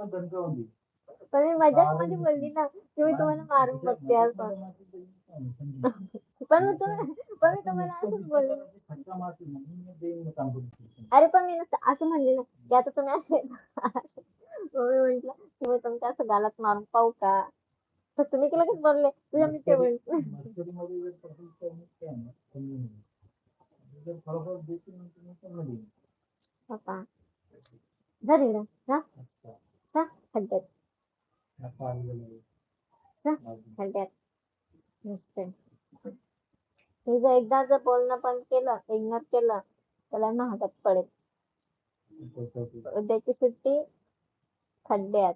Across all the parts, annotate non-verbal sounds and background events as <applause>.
पण धमकावली पण मी मजाकमध्ये बोलली ना की मी तुम्हाला मारून बघते असं पण मी तुम्ही पण मी तुम्हाला असंच बोलले धक्का मारतील ना, मी देईन ना काम करून. अरे पण मी नुसतं असं म्हणले ना की आता तुम्ही असे मग मी म्हंटल की मी तुमच्या असं गालात मारून पाहू का तर तुम्ही की लगेच बोलले तुझ्या मी ते म्हंटल मस्करीमध्ये जर नाही. जा खड्ड्यात बाजूला. खड्ड्यात नुसते. हे जर एकदा जर बोलणं बंद केलं इग्नोर केलं त्याला महागात पडेल. उद्याची सुट्टी खड्ड्यात.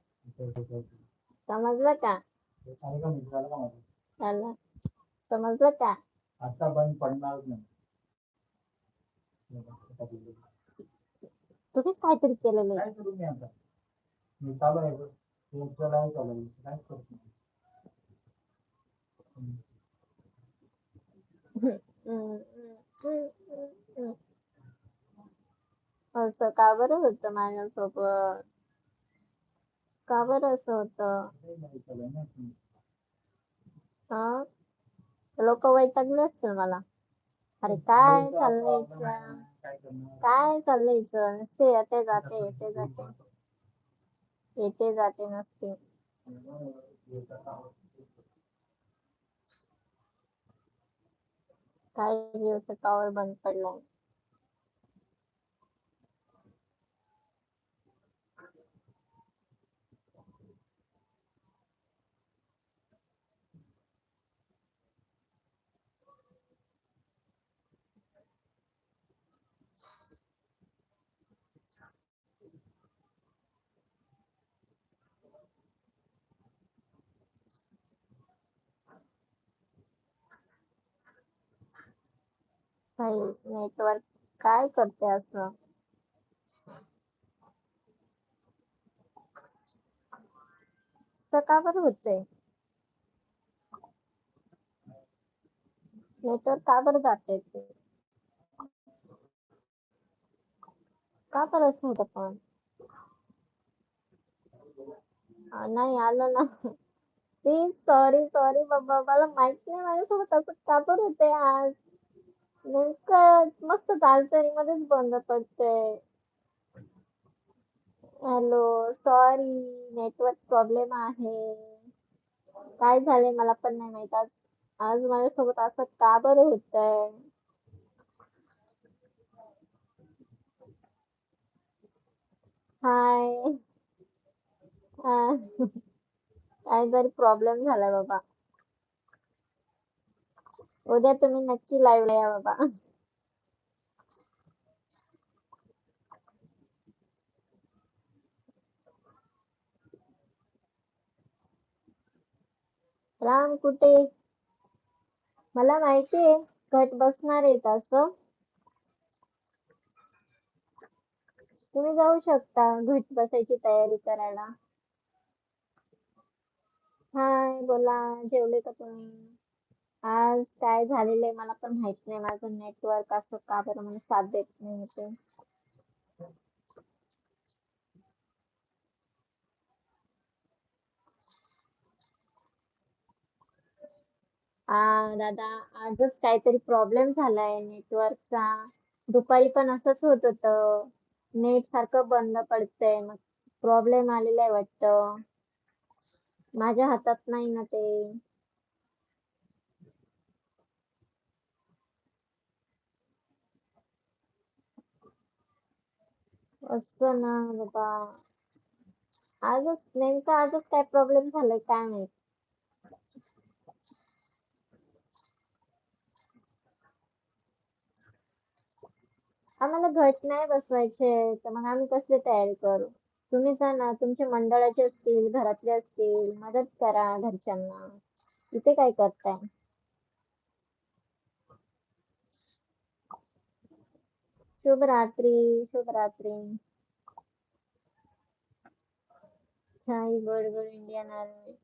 समजलं का? समजलं का? आता बंद पडणारच नाही. तुम्हीच काहीतरी काय करू मी चालू आहे बघ. तुमचं live चालू आहे. काय करतो. असं का बरं होतं माझ्यासोबत का बरं असं होतं. हा लोक वैतागले असतील मला अरे काय चाललंय? काय चाललंय येते जाते येते जाते येते जाते नसते. काय जिओचा टॉवर बंद पडलाय भाई नेटवर्क काय करते असं? असं का नेटवर्क का बर जाते ते? का बरं असं पण? नाही आलं ना. प्लीज सॉरी सॉरी बाबा मला माहिती नाही माझ्यासोबत असं का बर होते आज? नेमकं मस्त चालतंय मध्येच बंद पडतंय. हॅलो सॉरी नेटवर्क प्रॉब्लेम आहे. काय झालंय मला पण नाही माहीत. आज आज माझ्यासोबत असं का बरं होतंय? हाय. काहीतरी प्रॉब्लेम झालाय बाबा. उद्या तुम्ही नक्की लाईव्ह या बाबा. राम कुठे? मला माहितीये घट बसणार आहेत असं. तुम्ही जाऊ शकता घट बसायची तयारी करायला. हाय बोला जेवले का तुम्ही? आज काय झालेलं आहे मला पण माहीत नाही. माझं नेटवर्क असं का बरं मला साथ देत नाही ते आ दादा आजच काहीतरी प्रॉब्लेम झालाय नेटवर्कचा दुपारी पण असंच होत होतं. नेट सारखं बंद पडतंय. मग प्रॉब्लेम आलेला आहे वाटतं. माझ्या हातात नाही ना ते. असं ना बाबा. आजच नेमकं आजच काय प्रॉब्लेम झालाय काय माहीत. आम्हाला घट नाही बसवायचे तर मग आम्ही कसली तयारी करू? तुम्ही जा ना तुमचे मंडळाचे असतील घरातले असतील मदत करा घरच्यांना. इथे काय करताय? शुभरात्री शुभरात्री छाई गोड गोड Indian army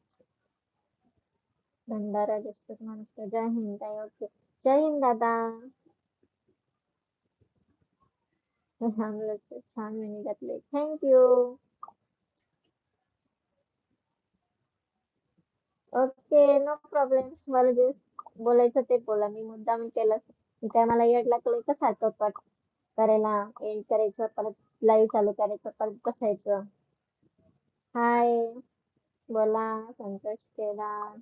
Bhandara district Maharashtra जय हिंद ओके जय हिंद दादा छान मी घातले थँक्यू ओके नो प्रॉब्लेम मला जे बोलायचं ते बोला मी मुद्दाम केला मी काय मला येड लागलं कसं आठवत करायला एंड करायचं परत लाईव्ह चालू करायचं परत बसायचं. हाय बोला संतोष केदार.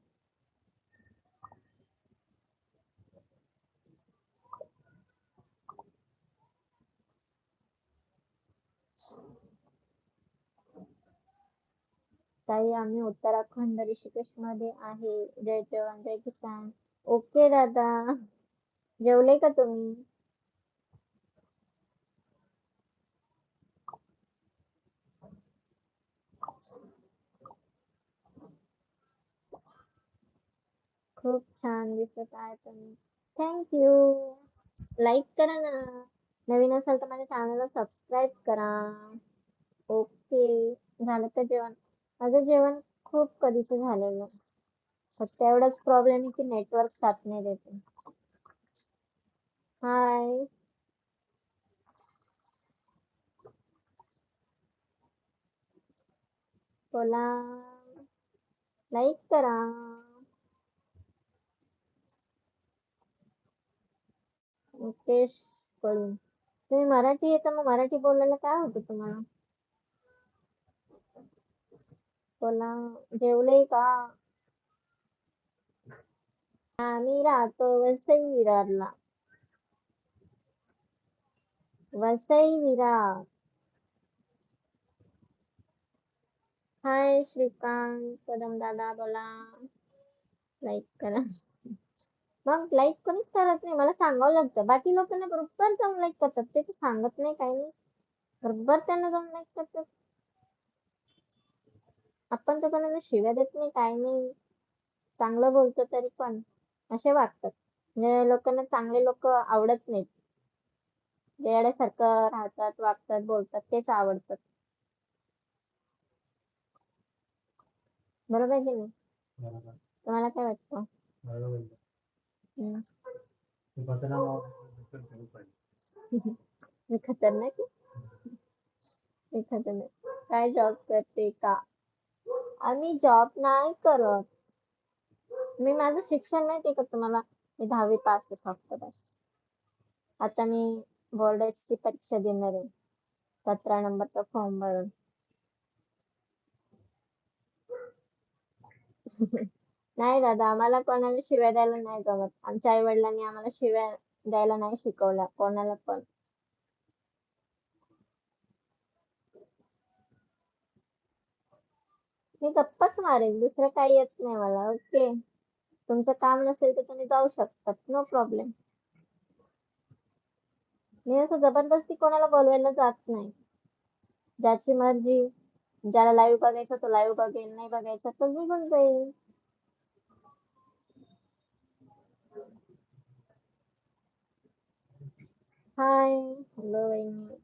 ताई आम्ही उत्तराखंड ऋषिकेशमध्ये आहे. जय जवान जय किसान. ओके दादा. जेवले का तुम्ही खूप छान दिसत आहे तुम्ही. थँक्यू लाईक करा ना. नवीन असाल तर माझ्या चॅनलला सबस्क्राईब करा. ओके झालं तर जेवण? माझं जेवण खूप कधीच झालेलं. फक्त एवढाच प्रॉब्लेम की नेटवर्क साथ नाही देते. हाय बोला. लाईक करा. मुकेशकडून तुम्ही मराठी आहे तर मग मराठी बोलायला काय होतं तुम्हाला? बोला जेवले का? आम्ही राहतो वसई विरारला. वसई विरार. हाय श्रीकांत. कदम दादा बोला. लाईक करा. मग लाईक कोणीच करत नाही. मला सांगावं लागतं. बाकी लोकांना बरोबर जाऊन लाईक करतात. ते तर सांगत नाही काही नाही. बरोबर त्यांना जाऊन लाईक करतात. आपण तर कोणाला शिव्या देत नाही काही नाही. चांगलं बोलतो तरी पण असे वागतात. म्हणजे लोकांना चांगले लोक आवडत नाहीत. वेड्यासारखं राहतात वागतात बोलतात. तेच आवडतात. बरोबर आहे की नाही? तुम्हाला काय वाटतं? मी खतरनाक आहे? मी खतरनाक. काय जॉब करते का? आम्ही जॉब नाही करत. मी माझं शिक्षण माहिती का तुम्हाला मी दहावी पास आहे फक्त बस. आता मी बोर्डाची परीक्षा देणार आहे. सतरा नंबरचा फॉर्म भरून. <laughs> नाही दादा आम्हाला कोणाला शिव्या द्यायला नाही जमत. आमच्या आई वडिलांनी आम्हाला शिव्या द्यायला नाही शिकवला कोणाला पण. मी गप्पाच मारेन दुसरं काही येत नाही मला ओके? तुमचं काम नसेल तर तुम्ही जाऊ शकतात नो प्रॉब्लेम मी असं जबरदस्ती कोणाला बोलवायला जात नाही. ज्याची मर्जी ज्याला लाईव्ह बघायचं तो लाईव्ह बघेल नाही बघायचं तर निघून जाईल. हाय हॅलो वहिनी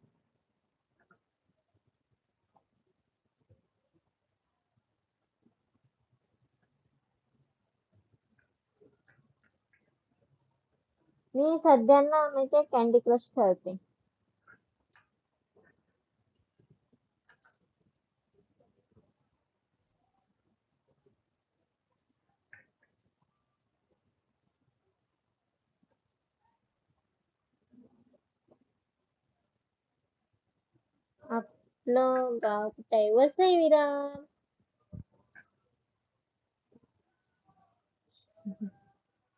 मी सध्या ना म्हणजे कॅन्डी क्रश खेळते. आपलं गाव कुठे आहे विराम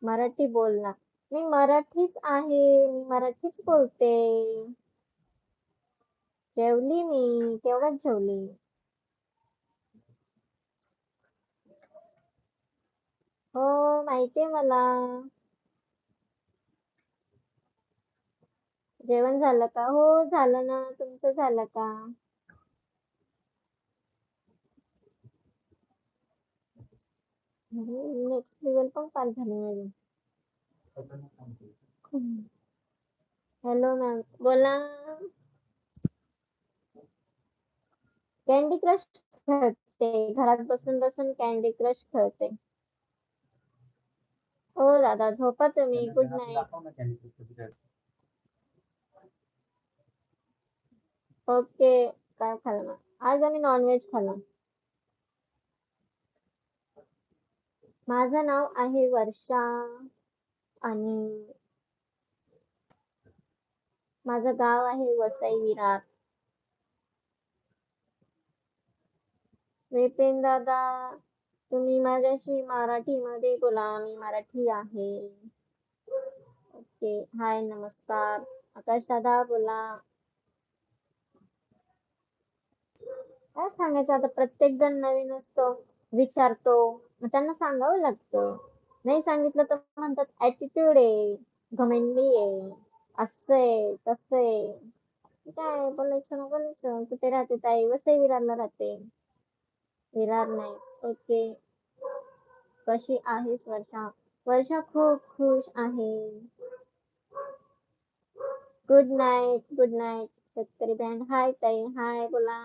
मराठी बोल ना मी मराठीच आहे मी मराठीच बोलते जेवली मी केव्हाच जेवली हो माहितीये मला जेवण झालं का हो झालं ना तुमचं झालं का नेक्स्ट लेवल पण पास झाली माझी. हॅलो मॅम बोला. कॅन्डी क्रश खेळते. घरात बसून बसून कॅन्डी क्रश खेळते. हो दादा झोपा तुम्ही. Good night. ओके काय खाल्लं? आज आम्ही नॉनव्हेज खाल्लं. माझं नाव आहे वर्षा आणि माझं गाव आहे वसई विरार. विपिन दादा तुम्ही माझ्याशी मराठीमध्ये बोला मी मराठी आहे. ओके हाय नमस्कार. आकाश दादा बोला. काय सांगायचं? आता प्रत्येक जण नवीन असतो. विचारतो. त्यांना सांगावं लागतं. नाही सांगितलं तर म्हणतात ऍटिट्यूड आहे. घमंडी आहे. असं आहे तसं आहे. काय बोलायचं ना बोलायचं. कुठे राहते ताई? वसई विरारला राहते. विरार नाही ओके. कशी आहेस वर्षा? वर्षा खूप खुश आहे. गुड नाईट गुड नाईट शेतकरी बँड. हाय ताई. हाय बोला.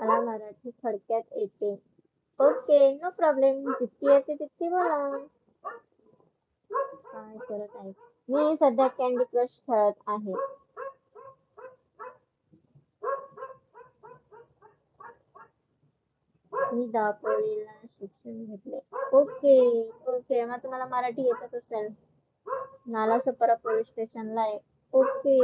मला मराठी थोडक्यात येते. ओके नो प्रॉब्लेम जितकी येते तितकी बोला. काय करत आहे मी सध्या कॅन्डी क्रश खेळत आहे. मी दापोलीला शिक्षण घेतले. Okay okay. मग तुम्हाला मराठी येतच असेल. नालासोपारा पोलीस स्टेशनला आहे. ओके.